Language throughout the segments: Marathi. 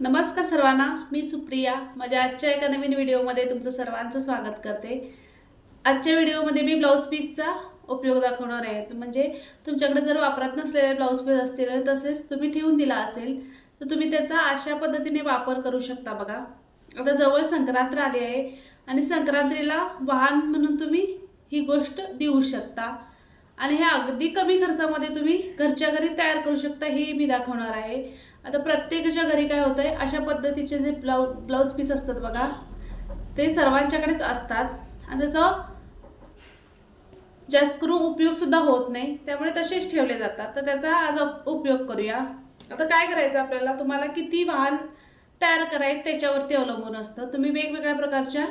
नमस्कार सर्वांना मी सुप्रिया. माझ्या आजच्या एका नवीन व्हिडिओमध्ये तुमचं सर्वांचं स्वागत करते. आजच्या व्हिडिओमध्ये मी ब्लाऊज पीसचा उपयोग दाखवणार आहे. म्हणजे तुमच्याकडे जर वापरात नसलेले ब्लाऊज पीस असतील तसेच तुम्ही ठेवून दिला असेल तर तुम्ही त्याचा अशा पद्धतीने वापर करू शकता बघा. आता जवळ संक्रांत आली आहे आणि संक्रांतीला वाहन म्हणून तुम्ही ही गोष्ट देऊ शकता. आणि हे अगदी कमी खर्चामध्ये तुम्ही घरच्या घरी तयार करू शकता हे मी दाखवणार आहे. आता प्रत्येकाच्या घरी काय होतंय अशा पद्धतीचे जे ब्लाऊ ब्लाऊज पीस असतात बघा ते सर्वांच्याकडेच असतात. आणि त्याचा जास्त करून उपयोग सुद्धा होत नाही. त्यामुळे तसेच ठेवले जातात. तर त्याचा आज उपयोग करूया. आता काय करायचं आपल्याला? तुम्हाला किती वाहन तयार करायचं त्याच्यावरती अवलंबून असतं. तुम्ही वेगवेगळ्या प्रकारच्या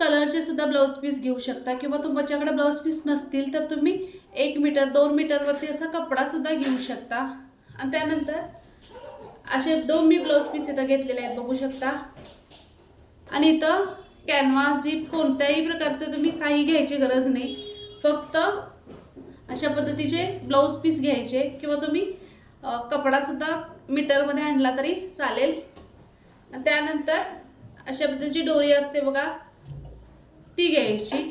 कलरचे सुद्धा ब्लाऊज पीस घेऊ शकता. किंवा तुमच्याकडे ब्लाऊज पीस नसतील तर तुम्ही एक मीटर दोन मीटरवरती असा कपडा सुद्धा घेऊ शकता. आणि त्यानंतर असे दोन मी ब्लाऊज पीस इथं घेतलेले आहेत बघू शकता. आणि इथं कॅनव्हास झीप कोणत्याही प्रकारचं तुम्ही काही घ्यायची गरज नाही. फक्त अशा पद्धतीचे ब्लाऊज पीस घ्यायचे किंवा तुम्ही कपडासुद्धा मीटरमध्ये आणला तरी चालेल. त्यानंतर अशा पद्धतीची डोरी असते बघा ती घ्यायची.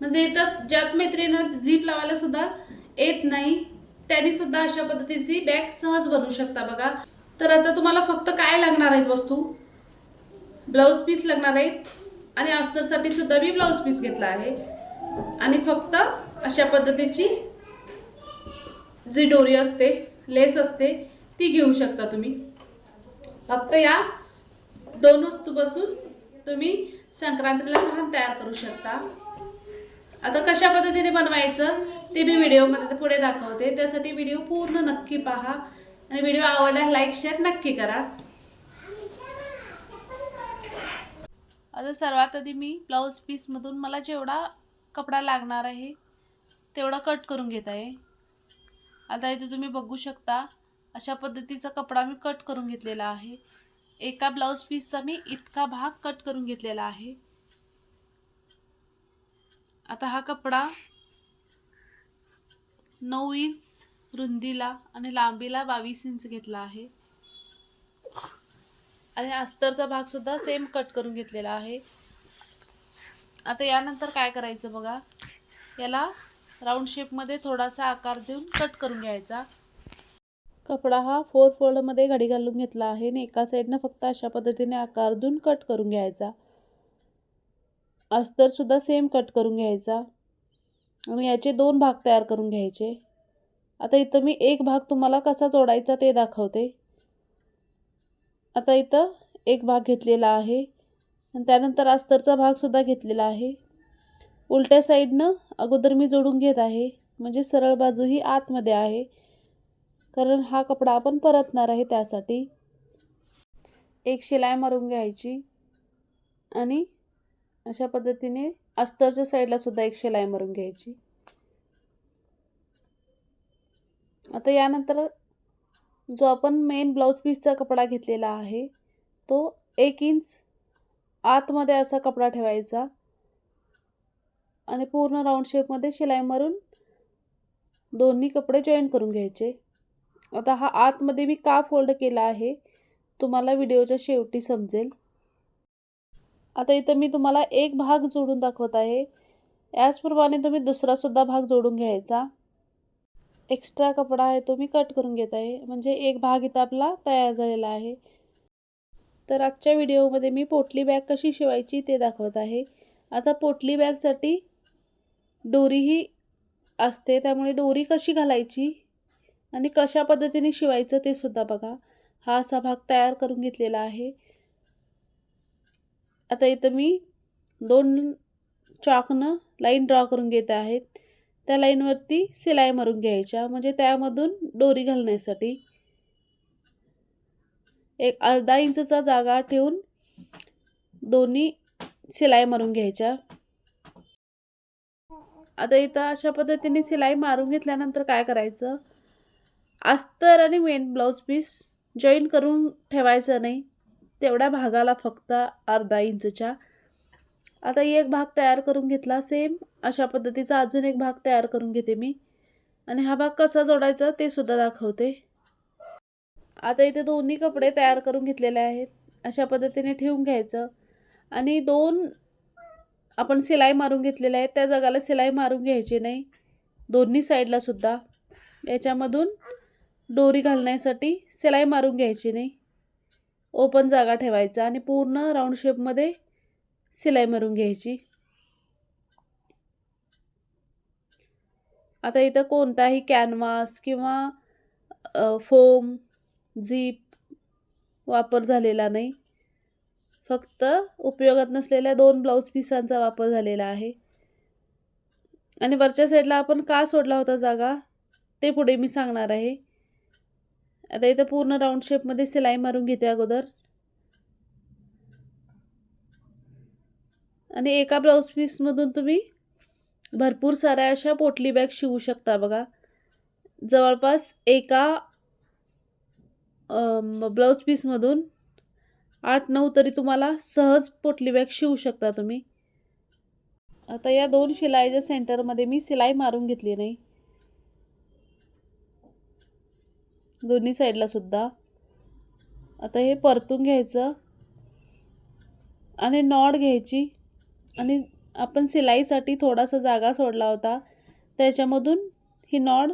म्हणजे इथं ज्यात मैत्रिणीनं झीप लावायला सुद्धा येत नाही. त्यांनी सुद्धा अशा पद्धतीची बॅग सहज बनवू शकता बघा. तर आता तुम्हाला फक्त काय लागणार आहेत वस्तू? ब्लाऊज पीस लागणार आहेत. आणि अस्तरसाठी सुद्धा मी ब्लाऊज पीस घेतला आहे. आणि फक्त अशा पद्धतीची जी डोरी असते लेस असते ती घेऊ शकता तुम्ही. फक्त या दोन वस्तूपासून तुम्ही संक्रांतीला वाहन तयार करू शकता. आता कशा पद्धतीने बनवायचं? ते मी व्हिडिओमध्ये पुढे दाखवते. त्यासाठी व्हिडिओ पूर्ण नक्की पहा. आणि व्हिडिओ आवडल्यास लाईक शेअर नक्की करा. आता सर्वात आधी मी ब्लाऊज पीसमधून मला जेवढा कपडा लागणार आहे तेवढा कट करून घेत आहे. आता इथे तुम्ही बघू शकता अशा पद्धतीचा कपडा मी कट करून घेतलेला आहे. एका ब्लाऊज पीसचा मी इतका भाग कट करून घेतलेला आहे. आता हा कपडा नऊ इंच रुंदीला आणि लांबीला बावीस इंच घेतला आहे. आणि अस्तरचा भाग सुद्धा सेम कट करून घेतलेला आहे. आता यानंतर काय करायचं बघा? याला राऊंड शेपमध्ये थोडासा आकार देऊन कट करून घ्यायचा. कपडा हा फोर फोल्डमध्ये घडी घालून घेतला आहे आणि एका साईडनं फक्त अशा पद्धतीने आकार देऊन कट करून घ्यायचा. अस्तरसुद्धा सेम कट करून घ्यायचा. आणि याचे दोन भाग तयार करून घ्यायचे. आता इथं मी एक भाग तुम्हाला कसा जोडायचा ते दाखवते. आता इथं एक भाग घेतलेला आहे आणि त्यानंतर अस्तरचा भागसुद्धा घेतलेला आहे. उलट्या साईडनं अगोदर मी जोडून घेत आहे. म्हणजे सरळ बाजू ही आतमध्ये आहे. कारण हा कपडा आपण परतणार आहे त्यासाठी. एक शिलाई मारून घ्यायची आणि अशा पद्धतीने अस्तरच्या साईडला सुद्धा एक शिलाई मारून घ्यायची. आता यानंतर जो आपण मेन ब्लाऊज पीसचा कपडा घेतलेला आहे तो एक इंच आतमध्ये असा कपडा ठेवायचा आणि पूर्ण राऊंड शेपमध्ये शिलाई मारून दोन्ही कपडे जॉईन करून घ्यायचे. आता हा आतमध्ये मी का फोल्ड केला आहे तुम्हाला व्हिडिओच्या शेवटी समजेल. आता इथं मी तुम्हाला एक भाग जोडून दाखवत आहे. याचप्रमाणे तुम्ही दुसरासुद्धा भाग जोडून घ्यायचा. एक्स्ट्रा कपडा आहे तो मी कट करून घेत आहे. म्हणजे एक भाग इथं आपला तयार झालेला आहे. तर आजच्या व्हिडिओमध्ये मी पोटली बॅग कशी शिवायची ते दाखवत आहे. आता पोटली बॅगसाठी दोरीही असते त्यामुळे दोरी कशी घालायची आणि कशा पद्धतीने शिवायचं ते सुद्धा बघा. हा असा भाग तयार करून घेतलेला आहे. आता इथं मी दोन चॉकनं लाईन ड्रॉ करून घेत आहेत त्या लाईनवरती सिलाई मारून घ्यायच्या. म्हणजे त्यामधून दोरी घालण्यासाठी एक अर्धा इंचचा जागा ठेवून दोन्ही सिलाई मारून घ्यायच्या. आता इथं अशा पद्धतीने सिलाई मारून घेतल्यानंतर काय करायचं? अस्तर आणि मेन ब्लाऊज पीस जॉईन करून ठेवायचं नाही. तेवढ्या भागाला फक्त अर्धा इंचच्या. आता एक भाग तयार करून घेतला सेम अशा पद्धतीचा अजून एक भाग तयार करून घेते मी. आणि हा भाग कसा जोडायचा ते सुद्धा दाखवते. आता इथे दोन्ही कपडे तयार करून घेतलेले आहेत. अशा पद्धतीने ठेवून घ्यायचं. आणि दोन आपण सिलाई मारून घेतलेल्या आहेत. त्या जागाला सिलाई मारून घ्यायची नाही. दोन्ही साईडला सुद्धा. याच्यामधून दोरी घालण्यासाठी सिलाई मारून घ्यायची नाही. ओपन जागा ठेवायचा आणि पूर्ण राऊंड शेपमध्ये सिलाई मारून घ्यायची. आता इथं कोणताही कॅनव्हास किंवा फोम झीप वापर झालेला नाही. फक्त उपयोगात नसलेल्या दोन ब्लाऊज पिसांचा वापर झालेला आहे. आणि वरच्या साईडला आपण का सोडला होता जागा? ते पुढे मी सांगणार आहे. आता इथं पूर्ण राऊंड शेपमध्ये सिलाई मारून घेते अगोदर. आणि एका ब्लाऊज पीसमधून तुम्ही भरपूर साऱ्या अशा पोटली बॅग शिवू शकता बघा. जवळपास एका ब्लाऊज पीसमधून आठ नऊ तरी तुम्हाला सहज पोटली बॅग शिवू शकता तुम्ही. आता या दोन शिलाईच्या सेंटरमध्ये मी सिलाई मारून घेतली नाही. दोन्ही साईडला सुद्धा. आता हे परतून घ्यायचं. आणि नॉड घ्यायची. आणि आपण सिलाईसाठी थोडासा जागा सोडला होता. त्याच्यामधून ही नॉड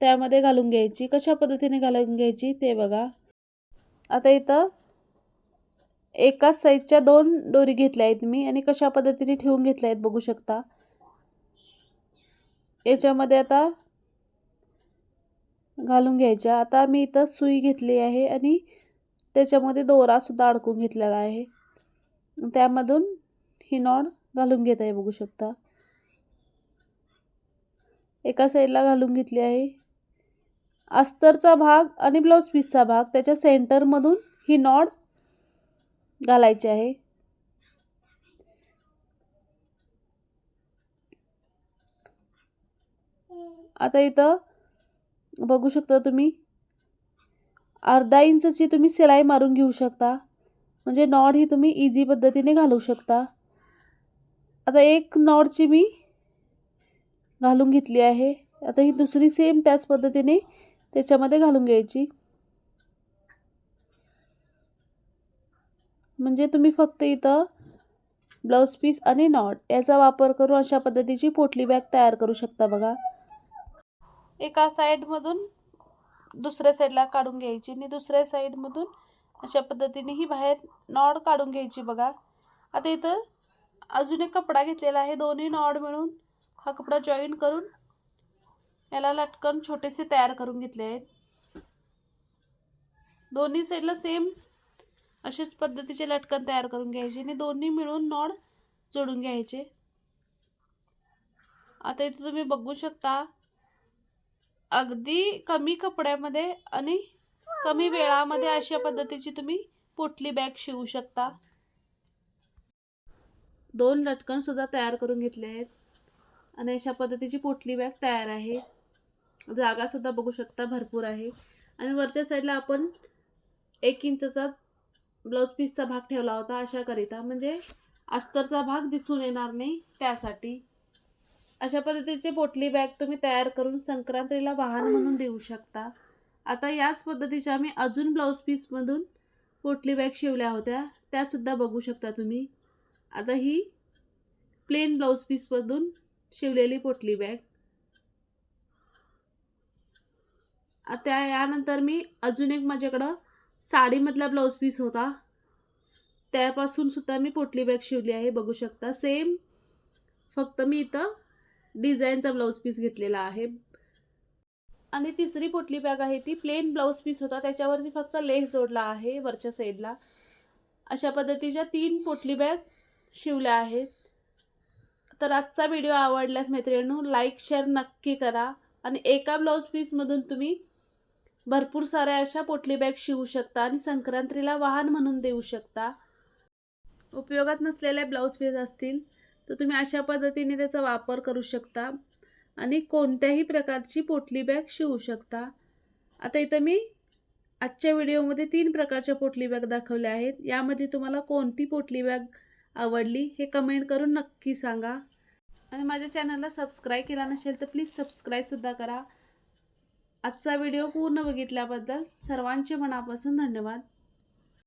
त्यामध्ये घालून घ्यायची. कशा पद्धतीने घालून घ्यायची ते बघा. आता इथं एकाच साईजच्या दोन दोरी घेतल्या आहेत मी आणि कशा पद्धतीने ठेवून घेतल्या आहेत बघू शकता. याच्यामध्ये आता घालून घ्यायच्या. आता मी इथं सुई घेतली आहे आणि त्याच्यामध्ये दोरासुद्धा अडकून घेतलेला आहे. त्यामधून ही नॉड घालून घेत आहे बघू शकता. एका साईडला घालून घेतली आहे. अस्तरचा भाग आणि ब्लाऊज पीसचा भाग त्याच्या सेंटरमधून ही नॉड घालायची आहे. आता इथं बघू शकता तुम्ही. अर्धा इंचची तुम्ही सिलाई मारून घेऊ शकता. म्हणजे नॉड ही तुम्ही इझी पद्धतीने घालू शकता. आता एक नॉडची मी घालून घेतली आहे. आता ही दुसरी सेम त्याच पद्धतीने त्याच्यामध्ये घालून घ्यायची. म्हणजे तुम्ही फक्त इथं ब्लाऊज पीस आणि नॉट याचा वापर करून अशा पद्धतीची पोटली बॅग तयार करू शकता बघा. एका साईडमधून दुसऱ्या साईडला काढून घ्यायची. आणि दुसऱ्या साईडमधून अशा पद्धतीने ही बाहेर नॉड काढून घ्यायची बघा. आता इथं अजून एक कपडा घेतलेला आहे. दोन्ही नॉड मिळून हा कपडा जॉईन करून याला लटकन छोटेसे तयार करून घेतले आहेत. दोन्ही साईडला सेम अशाच पद्धतीचे लटकन तयार करून घ्यायचे. आणि दोन्ही मिळून नॉड जोडून घ्यायचे. आता इथे तुम्ही बघू शकता अगदी कमी कपड्यामध्ये आणि कमी वेळामध्ये अशा पद्धतीची तुम्ही पोटली बॅग शिवू शकता. दोन लटकन सुद्धा तयार करून घेतले आहेत. आणि अशा पद्धतीची पोटली बॅग तयार आहे. जागासुद्धा बघू शकता भरपूर आहे. आणि वरच्या साईडला आपण एक इंचचा ब्लाऊज पीसचा भाग ठेवला होता अशाकरिता. म्हणजे अस्तरचा भाग दिसून येणार नाही त्यासाठी. अशा पद्धतीचे पोटली बॅग तुम्ही तयार करून संक्रांतीला वाहन म्हणून देऊ शकता. आता याच पद्धतीच्या आम्ही अजून ब्लाऊज पीसमधून पोटली बॅग शिवल्या होत्या. त्यासुद्धा बघू शकता तुम्ही. आता ही प्लेन ब्लाऊज पीसमधून शिवलेली पोटली बॅग. त्या यानंतर मी अजून एक माझ्याकडं साडीमधला ब्लाऊज पीस होता. त्यापासून सुद्धा मी पोटली बॅग शिवली आहे बघू शकता. सेम फक्त मी इथं डिझाईनचा ब्लाऊज पीस घेतलेला आहे. आणि तिसरी पोटली बॅग आहे ती. प्लेन ब्लाऊज पीस होता. त्याच्यावरती फक्त लेस जोडला आहे वरच्या साईडला अशा पद्धतीच्या तीन पोटली बॅग शिवल्या आहेत. तर आजचा व्हिडिओ आवडल्यास मैत्रिणींनो लाईक शेअर नक्की करा. आणि एका ब्लाऊज पीसमधून तुम्ही भरपूर साऱ्या अशा पोटली बॅग शिवू शकता आणि संक्रांतीला वाहन म्हणून देऊ शकता. उपयोगात नसलेले ब्लाऊज पीस असतील तर तुम्ही अशा पद्धतीने त्याचा वापर करू शकता आणि कोणत्याही प्रकारची पोटली बॅग शिवू शकता. आता इथं मी आजच्या व्हिडिओमध्ये तीन प्रकारच्या पोटली बॅग दाखवल्या आहेत. यामध्ये तुम्हाला कोणती पोटली बॅग आवडली हे कमेंट करून नक्की सांगा. आणि माझ्या चॅनलला सबस्क्राईब केला नसेल तर प्लीज सबस्क्राईबसुद्धा करा. आजचा व्हिडिओ पूर्ण बघितल्याबद्दल सर्वांचे मनापासून धन्यवाद.